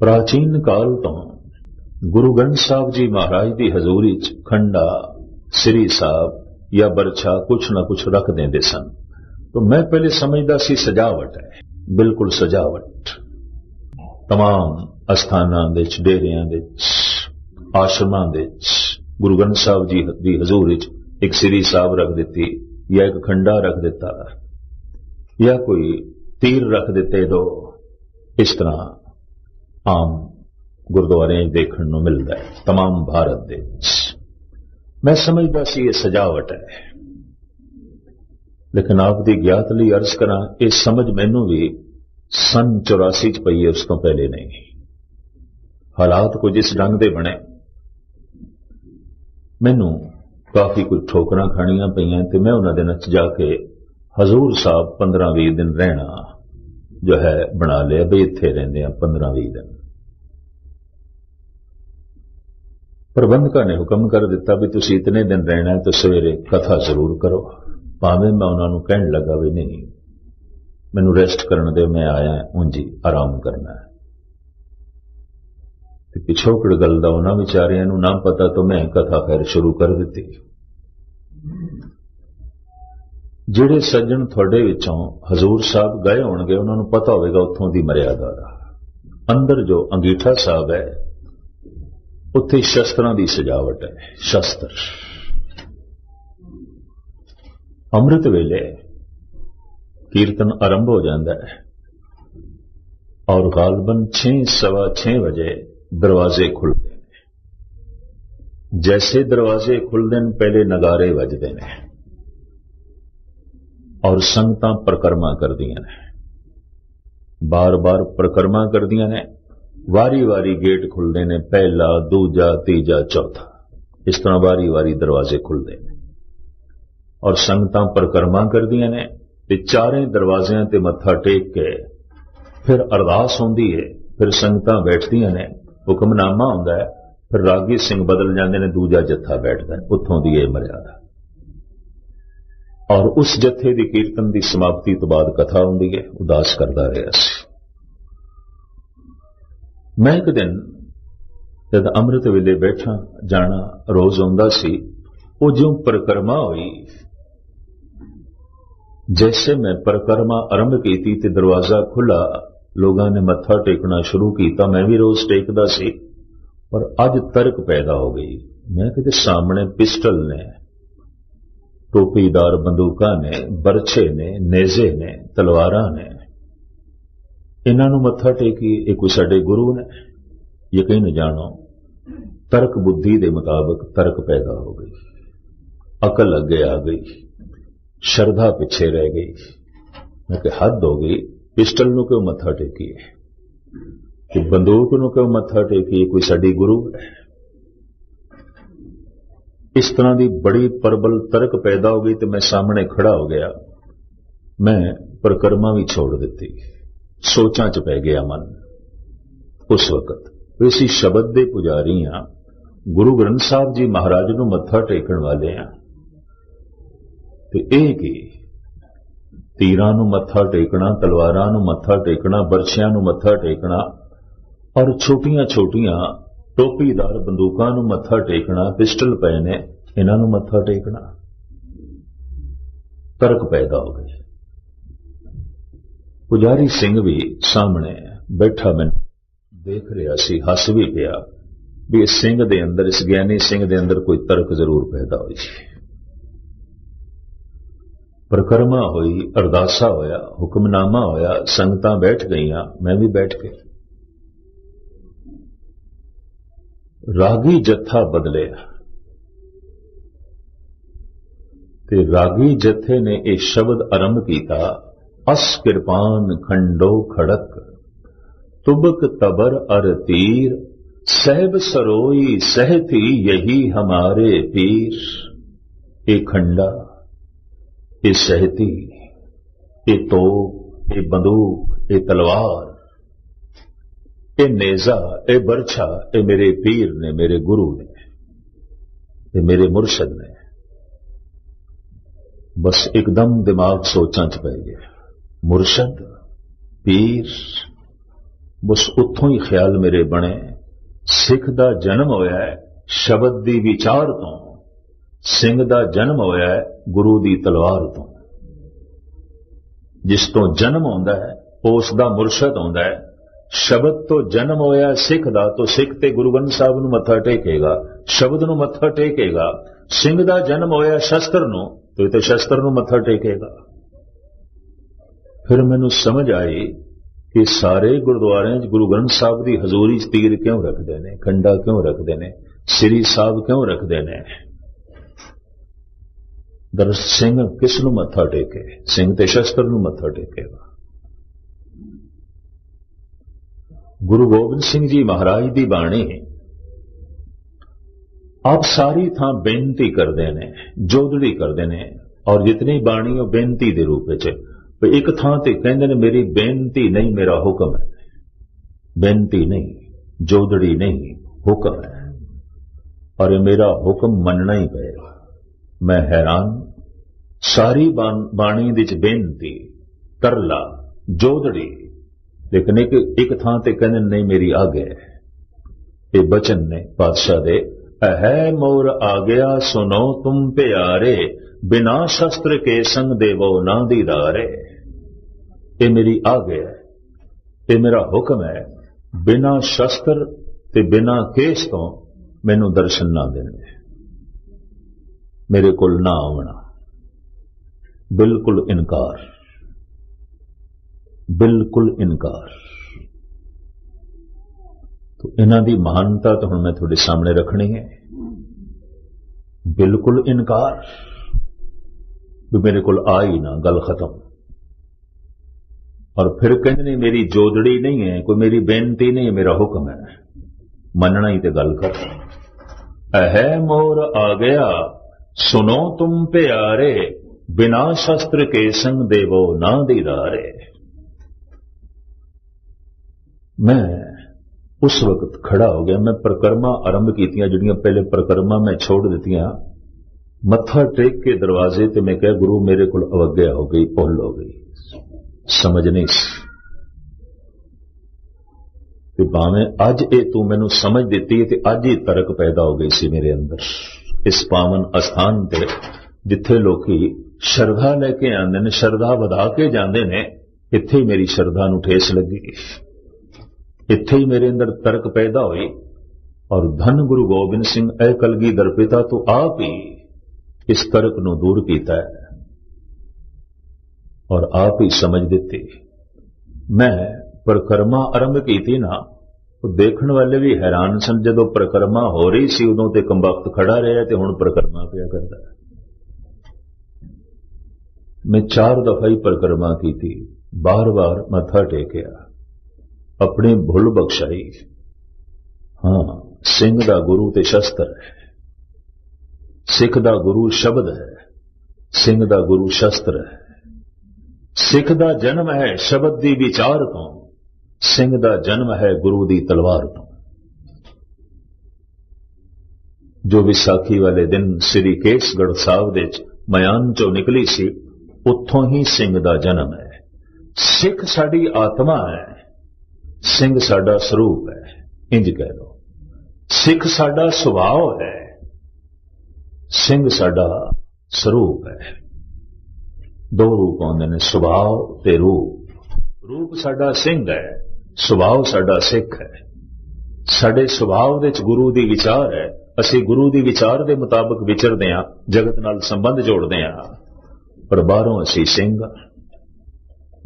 ਪ੍ਰਾਚੀਨ ਕਾਲ ਤੋਂ ਗੁਰੂ ਗ੍ਰੰਥ ਸਾਹਿਬ ਜੀ ਮਹਾਰਾਜ ਦੀ ਹਜ਼ੂਰੀ ਚ ਖੰਡਾ ਸ੍ਰੀ ਸਾਹਿਬ ਜਾਂ ਬਰਛਾ ਕੁਛ ਨਾ ਕੁਛ ਰੱਖ ਦਿੰਦੇ ਸਨ ਤਾਂ ਮੈਂ ਪਹਿਲੇ ਸਮਝਦਾ ਸੀ ਸਜਾਵਟ ਹੈ ਬਿਲਕੁਲ ਸਜਾਵਟ तमाम ਅਸਥਾਨਾਂ ਵਿੱਚ ਡੇਰਿਆਂ ਵਿੱਚ ਆਸ਼ਰਮਾਂ ਵਿੱਚ ਗੁਰੂ ਗ੍ਰੰਥ ਸਾਹਿਬ ਜੀ ਦੀ ਹਜ਼ੂਰੀ ਚ ਇੱਕ ਸ੍ਰੀ ਸਾਹਿਬ ਰੱਖ ਦਿੱਤੀ ਜਾਂ ਇੱਕ ਖੰਡਾ ਰੱਖ ਦਿੱਤਾ ਜਾਂ ਕੋਈ ਤੀਰ ਰੱਖ ਦਿੱਤੇ ਦੋ ਇਸ ਤਰ੍ਹਾਂ ਆਮ ਗੁਰਦੁਆਰਿਆਂ 'ਚ ਦੇਖਣ ਨੂੰ ਮਿਲਦਾ ਹੈ तमाम ਭਾਰਤ ਦੇ ਵਿੱਚ ਮੈਂ ਸਮਝਦਾ ਸੀ ਇਹ ਸਜਾਵਟ ਹੈ ਲੇਕਿਨ ਆਪ ਦੀ ਗਿਆਤ ਲਈ ਅਰਜ਼ ਕਰਾਂ ਇਹ ਸਮਝ ਮੈਨੂੰ ਵੀ ਸਨ 84 ਚ ਪਈ ਹੈ ਉਸ ਤੋਂ ਪਹਿਲੇ ਨਹੀਂ ਹਾਲਾਤ ਕੁਝ ਇਸ ਢੰਗ ਦੇ ਬਣੇ ਮੈਨੂੰ ਕਾਫੀ ਕੁਝ ਠੋਕਰਾਂ ਖਾਣੀਆਂ ਪਈਆਂ ਤੇ ਮੈਂ ਉਹਨਾਂ ਦਿਨਾਂ ਚ ਜਾ ਕੇ ਹਜ਼ੂਰ ਸਾਹਿਬ 15-20 ਦਿਨ ਰਹਿਣਾ ਜੋ ਹੈ ਬਣਾ ਲਿਆ ਵੀ ਇੱਥੇ ਰਹਿੰਦੇ ਆ 15-20 ਦਿਨ। ਪ੍ਰਬੰਧਕਾਂ ਨੇ ਹੁਕਮ ਕਰ ਦਿੱਤਾ ਵੀ ਤੁਸੀਂ ਇਤਨੇ ਦਿਨ ਰਹਿਣਾ ਹੈ ਤਾਂ ਸਵੇਰੇ ਕਥਾ ਜ਼ਰੂਰ ਕਰੋ। ਭਾਵੇਂ ਮੈਂ ਉਹਨਾਂ ਨੂੰ ਕਹਿਣ ਲੱਗਾ ਵੀ ਨਹੀਂ, ਮੈਨੂੰ ਰੈਸਟ ਕਰਨ ਦੇ ਮੈਂ ਆਇਆ ਉਂਝ ਆਰਾਮ ਕਰਨਾ ਹੈ। ਤੇ ਪਿਛੋਕੜ ਗੱਲ ਦਾ ਉਹਨਾਂ ਵਿਚਾਰਿਆਂ ਨੂੰ ਨਾ ਪਤਾ ਤਾਂ ਮੈਂ ਕਥਾ ਫਿਰ ਸ਼ੁਰੂ ਕਰ ਦਿੱਤੀ। ਜਿਹੜੇ ਸੱਜਣ ਤੁਹਾਡੇ ਵਿੱਚੋਂ ਹਜ਼ੂਰ ਸਾਹਿਬ ਗਏ ਹੋਣਗੇ, ਉਹਨਾਂ ਨੂੰ ਪਤਾ ਹੋਵੇਗਾ ਉੱਥੋਂ ਦੀ ਮਰਿਆਦਾ ਦਾ। ਅੰਦਰ ਜੋ ਅੰਗੀਠਾ ਸਾਹਿਬ ਹੈ, ਉੱਥੇ ਸ਼ਸਤਰਾਂ ਦੀ ਸਜਾਵਟ ਹੈ, ਸ਼ਸਤਰ। ਅੰਮ੍ਰਿਤ ਵੇਲੇ ਕੀਰਤਨ ਆਰੰਭ ਹੋ ਜਾਂਦਾ ਹੈ ਔਰ ਗਾਲਬਨ 6 ਸਵਾ 6 ਵਜੇ ਦਰਵਾਜ਼ੇ ਖੁੱਲਦੇ ਨੇ। ਜੈਸੇ ਦਰਵਾਜ਼ੇ ਖੁੱਲਦੇ ਨੇ, ਪਹਿਲੇ ਨਗਾਰੇ ਵੱਜਦੇ ਨੇ। ਔਰ ਸੰਗਤਾਂ ਪ੍ਰਕਰਮਾ ਕਰਦੀਆਂ ਨੇ। ਬਾਰ-ਬਾਰ ਪ੍ਰਕਰਮਾ ਕਰਦੀਆਂ ਨੇ। ਵਾਰੀ-ਵਾਰੀ ਗੇਟ ਖੁੱਲਦੇ ਨੇ। ਪਹਿਲਾ, ਦੂਜਾ, ਤੀਜਾ, ਚੌਥਾ। ਇਸ ਤਰ੍ਹਾਂ ਵਾਰੀ-ਵਾਰੀ ਦਰਵਾਜ਼ੇ ਖੁੱਲਦੇ ਨੇ। ਔਰ ਸੰਗਤਾਂ ਪ੍ਰਕਰਮਾ ਕਰਦੀਆਂ ਨੇ। ਤੇ ਚਾਰੇ ਦਰਵਾਜ਼ਿਆਂ ਤੇ ਮੱਥਾ ਟੇਕ ਕੇ ਫਿਰ ਅਰਦਾਸ ਹੁੰਦੀ ਹੈ ਫਿਰ ਸੰਗਤਾਂ ਬੈਠਦੀਆਂ ਨੇ। ਹੁਕਮਨਾਮਾ ਹੁੰਦਾ ਹੈ ਫਿਰ ਰਾਗੀ ਸਿੰਘ ਬਦਲ ਜਾਂਦੇ ਨੇ। ਦੂਜਾ ਜੱਥਾ ਬੈਠਦਾ ਉੱਥੋਂ ਦੀ ਇਹ ਮਰਿਆਦਾ। ਔਰ ਉਸ ਜਥੇ ਦੀ ਕੀਰਤਨ ਦੀ ਸਮਾਪਤੀ ਤੋਂ ਬਾਅਦ ਕਥਾ ਹੁੰਦੀ ਹੈ, ਉਦਾਸ ਕਰਦਾ ਰਿਹਾ ਸੀ। ਮੈਂ ਇੱਕ ਦਿਨ ਜਦ ਅੰਮ੍ਰਿਤ ਵੇਲੇ ਬੈਠਾ, ਜਾਣਾ ਰੋਜ਼ ਆਉਂਦਾ ਸੀ, ਉਹ ਜਿਉਂ ਪ੍ਰਕਰਮਾ ਹੋਈ। ਜੈਸੇ ਮੈਂ ਪ੍ਰਕਰਮਾ ਆਰੰਭ ਕੀਤੀ ਤੇ ਦਰਵਾਜ਼ਾ ਖੁੱਲਾ ਲੋਕਾਂ ਨੇ ਮੱਥਾ ਟੇਕਣਾ ਸ਼ੁਰੂ ਕੀਤਾ, ਮੈਂ ਵੀ ਰੋਜ਼ ਟੇਕਦਾ ਸੀ। ਪਰ ਅੱਜ ਤਰਕ ਪੈਦਾ ਹੋ ਗਈ। ਮੈਂ ਕਿਤੇ ਸਾਹਮਣੇ ਪਿਸਟਲ ਨੇ ਟੋਪੀਦਾਰ ਬੰਦੂਕਾਂ ਨੇ, ਬਰਛੇ ਨੇ, ਨੇਜ਼ੇ ਨੇ, ਤਲਵਾਰਾਂ ਨੇ। ਇਹਨਾਂ ਨੂੰ ਮੱਥਾ ਟੇਕੀ, ਇਹ ਕੋਈ ਸਾਡੇ ਗੁਰੂ ਨੇ? ਯਕੀਨ ਜਾਣੋ, ਤਰਕ ਬੁੱਧੀ ਦੇ ਮੁਤਾਬਕ ਤਰਕ ਪੈਦਾ ਹੋ ਗਈ। ਅਕਲ ਅੱਗੇ ਆ ਗਈ। ਸ਼ਰਧਾ ਪਿੱਛੇ ਰਹਿ ਗਈ। ਮੈਂ ਕਿ ਹੱਦ ਹੋ ਗਈ। ਪਿਸਟਲ ਨੂੰ ਕਿਉਂ ਮੱਥਾ ਟੇਕੀਏ? ਕਿ ਬੰਦੂਕ ਨੂੰ ਕਿਉਂ ਮੱਥਾ ਟੇਕੀਏ? ਕੋਈ ਸਾਡੀ ਗੁਰੂ ਹੈ? ਇਸ ਤਰ੍ਹਾਂ ਦੀ ਬੜੀ ਪਰਬਲ ਤਰਕ ਪੈਦਾ ਹੋ ਗਈ ਤੇ ਮੈਂ ਸਾਹਮਣੇ ਖੜਾ ਹੋ ਗਿਆ। ਮੈਂ ਪ੍ਰਕਰਮਾ ਵੀ ਛੋੜ ਦਿੱਤੀ। ਸੋਚਾਂ 'ਚ ਪੈ ਗਿਆ ਮਨ। ਉਸ ਵਕਤ ਅਸੀਂ ਸ਼ਬਦ ਦੇ ਪੁਜਾਰੀ ਆ ਗੁਰੂ ਗ੍ਰੰਥ ਸਾਹਿਬ ਜੀ ਮਹਾਰਾਜ ਨੂੰ ਮੱਥਾ ਟੇਕਣ ਵਾਲੇ ਆ ਤੇ ਇਹ ਕੀ? ਤੀਰਾਂ ਨੂੰ ਮੱਥਾ ਟੇਕਣਾ, ਤਲਵਾਰਾਂ ਨੂੰ ਮੱਥਾ ਟੇਕਣਾ, ਬਰਛਿਆਂ ਨੂੰ ਮੱਥਾ ਟੇਕਣਾ ਔਰ ਛੋਟੀਆਂ-ਛੋਟੀਆਂ ਟੋਪੀਦਾਰ ਬੰਦੂਕਾਂ ਨੂੰ ਮੱਥਾ ਟੇਕਣਾ, ਪਿਸਟਲ ਪਏ ਨੇ ਇਹਨਾਂ ਨੂੰ ਮੱਥਾ ਟੇਕਣਾ। ਤਰਕ ਪੈਦਾ ਹੋ ਗਈ ਪੁਜਾਰੀ ਸਿੰਘ ਵੀ ਸਾਹਮਣੇ ਬੈਠਾ ਮੈਂ ਦੇਖ ਰਿਹਾ ਸੀ, ਹੱਸ ਵੀ ਪਿਆ ਵੀ ਇਸ ਸਿੰਘ ਦੇ ਅੰਦਰ, ਇਸ ਗਿਆਨੀ ਸਿੰਘ ਦੇ ਅੰਦਰ ਕੋਈ ਤਰਕ ਜ਼ਰੂਰ ਪੈਦਾ ਹੋਈ ਸੀ। ਪ੍ਰਕਰਮਾ ਹੋਈ, ਅਰਦਾਸਾ ਹੋਇਆ, ਹੁਕਮਨਾਮਾ ਹੋਇਆ, ਸੰਗਤਾਂ ਬੈਠ ਗਈਆਂ, ਮੈਂ ਵੀ ਬੈਠ ਗਿਆ ਰਾਗੀ ਜੱਥਾ ਬਦਲਿਆ ਤੇ ਰਾਗੀ ਜਥੇ ਨੇ ਇਹ ਸ਼ਬਦ ਆਰੰਭ ਕੀਤਾ, ਅਸ ਕਿਰਪਾਨ ਖੰਡੋ ਖੜਕ, ਤੁਬਕ ਤਬਰ ਅਰ ਤੀਰ, ਸਹਿਬ ਸਰੋਈ ਸਹਤੀ ਯਹੀ ਹਮਾਰੇ ਪੀਰ। ਇਹ ਖੰਡਾ, ਇਹ ਸਹਤੀ, ਇਹ ਤੋਪ, ਇਹ ਬੰਦੂਕ, ਇਹ ਤਲਵਾਰ ਇਹ ਨੇਜ਼ਾ ਇਹ ਬਰਛਾ ਇਹ ਮੇਰੇ ਪੀਰ ਨੇ, ਮੇਰੇ ਗੁਰੂ ਨੇ ਇਹ ਮੇਰੇ ਮੁਰਸ਼ਦ ਨੇ। ਬਸ ਇੱਕਦਮ ਦਿਮਾਗ ਸੋਚਾਂ 'ਚ ਪੈ ਗਿਆ। ਮੁਰਸ਼ਦ, ਪੀਰ, ਬਸ ਉੱਥੋਂ ਹੀ ਖਿਆਲ ਮੇਰੇ ਬਣੇ। ਸਿੱਖ ਦਾ ਜਨਮ ਹੋਇਆ ਹੈ ਸ਼ਬਦ ਦੀ ਵਿਚਾਰ ਤੋਂ। ਸਿੰਘ ਦਾ ਜਨਮ ਹੋਇਆ ਹੈ ਗੁਰੂ ਦੀ ਤਲਵਾਰ ਤੋਂ। ਜਿਸ ਤੋਂ ਜਨਮ ਹੁੰਦਾ ਹੈ, ਉਸ ਦਾ ਮੁਰਸ਼ਦ ਹੁੰਦਾ ਹੈ। ਸ਼ਬਦ ਤੋਂ ਜਨਮ ਹੋਇਆ ਸਿੱਖ ਦਾ, ਤੋਂ ਸਿੱਖ ਤੇ ਗੁਰੂ ਗ੍ਰੰਥ ਸਾਹਿਬ ਨੂੰ ਮੱਥਾ ਟੇਕੇਗਾ, ਸ਼ਬਦ ਨੂੰ ਮੱਥਾ ਟੇਕੇਗਾ, ਸਿੰਘ ਦਾ ਜਨਮ ਹੋਇਆ ਸ਼ਸਤਰ ਨੂੰ, ਤੇ ਤੇ ਸ਼ਸਤਰ ਨੂੰ ਮੱਥਾ ਟੇਕੇਗਾ। ਫਿਰ ਮੈਨੂੰ ਸਮਝ ਆਈ ਕਿ ਸਾਰੇ ਗੁਰਦੁਆਰਿਆਂ 'ਚ ਗੁਰੂ ਗ੍ਰੰਥ ਸਾਹਿਬ ਦੀ ਹਜ਼ੂਰੀ 'ਚ ਤੀਰ ਕਿਉਂ ਰੱਖਦੇ ਨੇ, ਖੰਡਾ ਕਿਉਂ ਰੱਖਦੇ ਨੇ, ਸ੍ਰੀ ਸਾਹਿਬ ਕਿਉਂ ਰੱਖਦੇ ਨੇ? ਦਰ ਸਿੰਘ ਕਿਸ ਨੂੰ ਮੱਥਾ ਟੇਕੇ? ਸਿੰਘ ਤੇ ਸ਼ਸਤਰ ਨੂੰ ਮੱਥਾ ਟੇਕੇਗਾ। ਗੁਰੂ ਗੋਬਿੰਦ ਸਿੰਘ ਜੀ ਮਹਾਰਾਜ ਦੀ ਬਾਣੀ ਆਪ ਸਾਰੀ ਥਾਂ ਬੇਨਤੀ ਕਰਦੇ ਨੇ ਜੋਦੜੀ ਕਰਦੇ ਨੇ ਔਰ ਜਿਤਨੀ ਬਾਣੀ ਉਹ ਬੇਨਤੀ ਦੇ ਰੂਪ ਵਿੱਚ ਇੱਕ ਥਾਂ ਤੇ ਕਹਿੰਦੇ ਨੇ, ਮੇਰੀ ਬੇਨਤੀ ਨਹੀਂ, ਮੇਰਾ ਹੁਕਮ ਹੈ। ਬੇਨਤੀ ਨਹੀਂ ਜੋਦੜੀ ਨਹੀਂ, ਹੁਕਮ ਹੈ। ਔਰ ਇਹ ਮੇਰਾ ਹੁਕਮ ਮੰਨਣਾ ਹੀ ਪਏਗਾ। ਮੈਂ ਹੈਰਾਨ, ਸਾਰੀ ਬਾਣੀ ਵਿੱਚ ਬੇਨਤੀ, ਤਰਲਾ ਜੋਦੜੀ ਲੇਕਿਨ ਇੱਕ ਇੱਕ ਥਾਂ ਤੇ ਕਹਿੰਦੇ ਨਹੀਂ, ਮੇਰੀ ਆਗੇ ਇਹ ਬਚਨ ਨੇ ਪਾਤਸ਼ਾਹ ਦੇ। ਹੈ ਮੋਰ ਆ ਗਿਆ ਸੁਨੋ ਤੁਮ ਪਿਆਰੇ, ਬਿਨਾ ਸ਼ਸਤਰ ਕੇ ਸੰਗ ਦੇਵੋ ਨਾ ਦੀਦਾਰੇ। ਇਹ ਮੇਰੀ ਆਗੇ ਹੈ, ਇਹ ਮੇਰਾ ਹੁਕਮ ਹੈ। ਬਿਨਾ ਸ਼ਸਤਰ ਤੇ ਬਿਨਾ ਕੇਸ ਤੋਂ ਮੈਨੂੰ ਦਰਸ਼ਨ ਨਾ ਦੇਣੇ। ਮੇਰੇ ਕੋਲ ਨਾ ਆਉਣਾ। ਬਿਲਕੁਲ ਇਨਕਾਰ। ਬਿਲਕੁਲ ਇਨਕਾਰ। ਤੋ ਇਹਨਾਂ ਦੀ ਮਹਾਨਤਾ ਤਾਂ ਹੁਣ ਮੈਂ ਤੁਹਾਡੇ ਸਾਹਮਣੇ ਰੱਖਣੀ ਹੈ। ਬਿਲਕੁਲ ਇਨਕਾਰ। ਵੀ ਮੇਰੇ ਕੋਲ ਆ ਹੀ ਨਾ, ਗੱਲ ਖਤਮ। ਔਰ ਫਿਰ ਕਹਿੰਦੇ ਨੇ, ਮੇਰੀ ਜੋਦੜੀ ਨਹੀਂ ਹੈ, ਕੋਈ ਮੇਰੀ ਬੇਨਤੀ ਨਹੀਂ ਮੇਰਾ ਹੁਕਮ ਹੈ। ਮੰਨਣਾ ਹੀ ਤੇ ਗੱਲ ਕਰ ਹੈ ਮੋਰ ਆ ਗਿਆ ਸੁਨੋ ਤੁਮ ਪਿਆਰੇ, ਬਿਨਾ ਸ਼ਸਤਰ ਕੇ ਸੰਗ ਦੇਵੋ ਨਾ ਦੀਦਾਰੇ। ਮੈਂ ਉਸ ਵਕਤ ਖੜਾ ਹੋ ਗਿਆ, ਮੈਂ ਪ੍ਰਕਰਮਾ ਆਰੰਭ ਕੀਤੀਆਂ, ਜਿਹੜੀਆਂ ਪਹਿਲੇ ਪ੍ਰਕਰਮਾ ਮੈਂ ਛੋੜ ਦਿੱਤੀਆਂ, ਮੱਥਾ ਟੇਕ ਕੇ ਦਰਵਾਜ਼ੇ ਤੇ ਮੈਂ ਕਿਹਾ, ਗੁਰੂ ਮੇਰੇ ਕੋਲ ਅਵਗਿਆ ਹੋ ਗਈ ਭੁੱਲ ਹੋ ਗਈ ਸਮਝ ਨਹੀਂ ਸੀ। ਤੇ ਭਾਵੇਂ ਅੱਜ ਇਹ ਤੂੰ ਮੈਨੂੰ ਸਮਝ ਦਿੱਤੀ ਤੇ ਅੱਜ ਹੀ ਤਰਕ ਪੈਦਾ ਹੋ ਗਈ ਸੀ ਮੇਰੇ ਅੰਦਰ। ਇਸ ਪਾਵਨ ਅਸਥਾਨ ਤੇ ਜਿੱਥੇ ਲੋਕੀ ਸ਼ਰਧਾ ਲੈ ਕੇ ਆਉਂਦੇ ਨੇ, ਸ਼ਰਧਾ ਵਧਾ ਕੇ ਜਾਂਦੇ ਨੇ, ਇੱਥੇ ਹੀ ਮੇਰੀ ਸ਼ਰਧਾ ਨੂੰ ਠੇਸ ਲੱਗੀ। ਇੱਥੇ ਹੀ ਮੇਰੇ ਅੰਦਰ ਤਰਕ ਪੈਦਾ ਹੋਈ ਔਰ ਧੰਨ ਗੁਰੂ ਗੋਬਿੰਦ ਸਿੰਘ ਐ ਕਲਗੀਧਰ ਪਿਤਾ ਤੋਂ ਆਪ ਹੀ ਇਸ ਤਰਕ ਨੂੰ ਦੂਰ ਕੀਤਾ ਹੈ ਔਰ ਆਪ ਹੀ ਸਮਝ ਦਿੱਤੀ। ਮੈਂ ਪ੍ਰਕਰਮਾ ਆਰੰਭ ਕੀਤੀ ਨਾ, ਉਹ ਦੇਖਣ ਵਾਲੇ ਵੀ ਹੈਰਾਨ ਸਨ ਜਦੋਂ ਪ੍ਰਕਰਮਾ ਹੋ ਰਹੀ ਸੀ, ਉਦੋਂ ਤੇ ਕੰਬਖਤ ਖੜਾ ਰਿਹਾ ਤੇ ਹੁਣ ਪ੍ਰਕਰਮਾ ਪਿਆ ਕਰਦਾ ਮੈਂ ਚਾਰ ਦਫਾ ਹੀ ਪ੍ਰਕਰਮਾ ਕੀਤੀ, ਬਾਰ-ਬਾਰ ਮੱਥਾ ਟੇਕਿਆ। ਆਪਣੀ ਭੁੱਲ ਬਖਸ਼ਾਈ। ਹਾਂ, ਸਿੰਘ ਦਾ ਗੁਰੂ ਤੇ ਸ਼ਸਤਰ ਹੈ। ਸਿੱਖ ਦਾ ਗੁਰੂ ਸ਼ਬਦ ਹੈ। ਸਿੰਘ ਦਾ ਗੁਰੂ ਸ਼ਸਤਰ ਹੈ। ਸਿੱਖ ਦਾ ਜਨਮ ਹੈ ਸ਼ਬਦ ਦੀ ਵਿਚਾਰ ਤੋਂ। ਸਿੰਘ ਦਾ ਜਨਮ ਹੈ ਗੁਰੂ ਦੀ ਤਲਵਾਰ ਤੋਂ। ਜੋ ਵਿਸਾਖੀ ਵਾਲੇ ਦਿਨ ਸ੍ਰੀ ਕੇਸਗੜ ਸਾਹਿਬ ਦੇ ਵਿੱਚ ਮਿਆਨ ਚੋਂ ਨਿਕਲੀ ਸੀ, ਉੱਥੋਂ ਹੀ ਸਿੰਘ ਦਾ ਜਨਮ ਹੈ। ਸਿੱਖ ਸਾਡੀ ਆਤਮਾ ਹੈ। ਸਿੰਘ ਸਾਡਾ ਸਰੂਪ ਹੈ, ਇੰਜ ਕਹਿ ਲਓ। ਸਿੱਖ ਸਾਡਾ ਸੁਭਾਅ ਹੈ, ਸਿੰਘ ਸਾਡਾ ਸਰੂਪ ਹੈ। ਦੋ ਰੂਪ ਆਉਂਦੇ ਨੇ, ਸੁਭਾਅ ਤੇ ਰੂਪ। ਰੂਪ ਸਾਡਾ ਸਿੰਘ ਹੈ, ਸੁਭਾਅ ਸਾਡਾ ਸਿੱਖ ਹੈ। ਸਾਡੇ ਸੁਭਾਅ ਵਿੱਚ ਗੁਰੂ ਦੀ ਵਿਚਾਰ ਹੈ, ਅਸੀਂ ਗੁਰੂ ਦੀ ਵਿਚਾਰ ਦੇ ਮੁਤਾਬਕ ਵਿਚਰਦੇ ਹਾਂ, ਜਗਤ ਨਾਲ ਸੰਬੰਧ ਜੋੜਦੇ ਹਾਂ। ਪਰ ਬਾਹਰੋਂ ਅਸੀਂ ਸਿੰਘ ਹਾਂ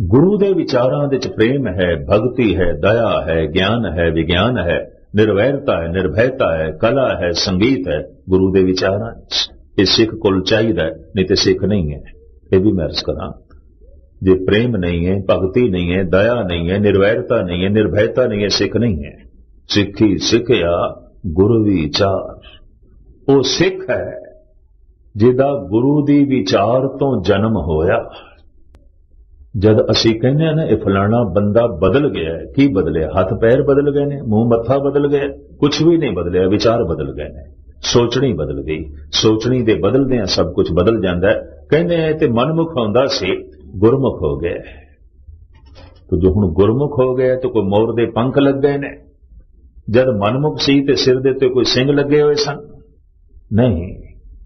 ਗੁਰੂ ਦੇ ਵਿਚਾਰਾਂ ਵਿੱਚ ਪ੍ਰੇਮ ਹੈ, ਭਗਤੀ ਹੈ, ਦਇਆ ਹੈ, ਗਿਆਨ ਹੈ, ਵਿਗਿਆਨ ਹੈ, ਨਿਰਵੈਰਤਾ ਹੈ ਨਿਰਭੈਤਾ ਹੈ, ਕਲਾ ਹੈ, ਸੰਗੀਤ ਹੈ, ਗੁਰੂ ਦੇ ਵਿਚਾਰਾਂ ਇਹ ਸਿੱਖ ਕੋਲ ਚਾਹੀਦਾ ਨਹੀਂ ਤੇ ਸਿੱਖ ਨਹੀਂ ਹੈ। ਇਹ ਵੀ ਮੈਂ ਅਰਜ਼ ਕਰਾਂ। ਜੇ ਪ੍ਰੇਮ ਨਹੀਂ ਹੈ, ਭਗਤੀ ਨਹੀਂ ਹੈ, ਦਇਆ ਨਹੀਂ ਹੈ, ਨਿਰਵੈਰਤਾ ਨਹੀਂ ਹੈ ਨਿਰਭੈਤਾ ਨਹੀਂ ਹੈ, ਸਿੱਖ ਨਹੀਂ ਹੈ। ਸਿੱਖੀ ਸਿੱਖਿਆ ਗੁਰੂ ਵਿਚਾਰ ਉਹ ਸਿੱਖ ਹੈ, ਜਿਹਦਾ ਗੁਰੂ ਦੀ ਵਿਚਾਰ ਤੋਂ ਜਨਮ ਹੋਇਆ। ਜਦ ਅਸੀਂ ਕਹਿੰਦੇ ਆ ਨਾ, ਇਹ ਫਲਾਣਾ ਬੰਦਾ ਬਦਲ ਗਿਆ ਕੀ ਬਦਲਿਆ? ਹੱਥ ਪੈਰ ਬਦਲ ਗਏ ਨੇ, ਮੂੰਹ ਮੱਥਾ ਬਦਲ ਗਿਆ ਕੁਝ ਵੀ ਨਹੀਂ ਬਦਲਿਆ, ਵਿਚਾਰ ਬਦਲ ਗਏ ਨੇ। ਸੋਚਣੀ ਬਦਲ ਗਈ। ਸੋਚਣੀ ਦੇ ਬਦਲਦਿਆਂ ਸਭ ਕੁਝ ਬਦਲ ਜਾਂਦਾ ਕਹਿੰਦੇ ਆ ਤੇ ਮਨਮੁਖ ਹੁੰਦਾ ਸੀ, ਗੁਰਮੁਖ ਹੋ ਗਿਆ ਤੇ ਜੋ ਹੁਣ ਗੁਰਮੁਖ ਹੋ ਗਿਆ ਤੇ ਕੋਈ ਮੋਰ ਦੇ ਪੰਖ ਲੱਗੇ ਨੇ। ਜਦ ਮਨਮੁਖ ਸੀ, ਤੇ ਸਿਰ ਦੇ ਉੱਤੇ ਕੋਈ ਸਿੰਘ ਲੱਗੇ ਹੋਏ ਸਨ। ਨਹੀਂ,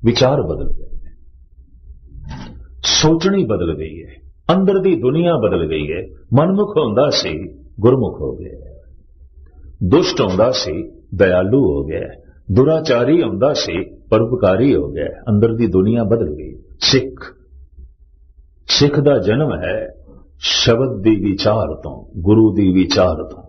ਵਿਚਾਰ ਬਦਲ ਗਏ ਸੋਚਣੀ ਬਦਲ ਗਈ ਹੈ। ਅੰਦਰ ਦੀ ਦੁਨੀਆ ਬਦਲ ਗਈ ਹੈ। ਮਨਮੁਖ ਹੁੰਦਾ ਸੀ, ਗੁਰਮੁਖ ਹੋ ਗਿਆ। ਦੁਸ਼ਟ ਹੁੰਦਾ ਸੀ, ਦਇਆਲੂ ਹੋ ਗਿਆ। ਦੁਰਾਚਾਰੀ ਹੁੰਦਾ ਸੀ, ਪਰਉਪਕਾਰੀ ਹੋ ਗਿਆ। ਅੰਦਰ ਦੀ ਦੁਨੀਆ ਬਦਲ ਗਈ। ਸਿੱਖ। ਸਿੱਖ ਦਾ ਜਨਮ ਹੈ ਸ਼ਬਦ ਦੀ ਵਿਚਾਰ ਤੋਂ, ਗੁਰੂ ਦੀ ਵਿਚਾਰ ਤੋਂ।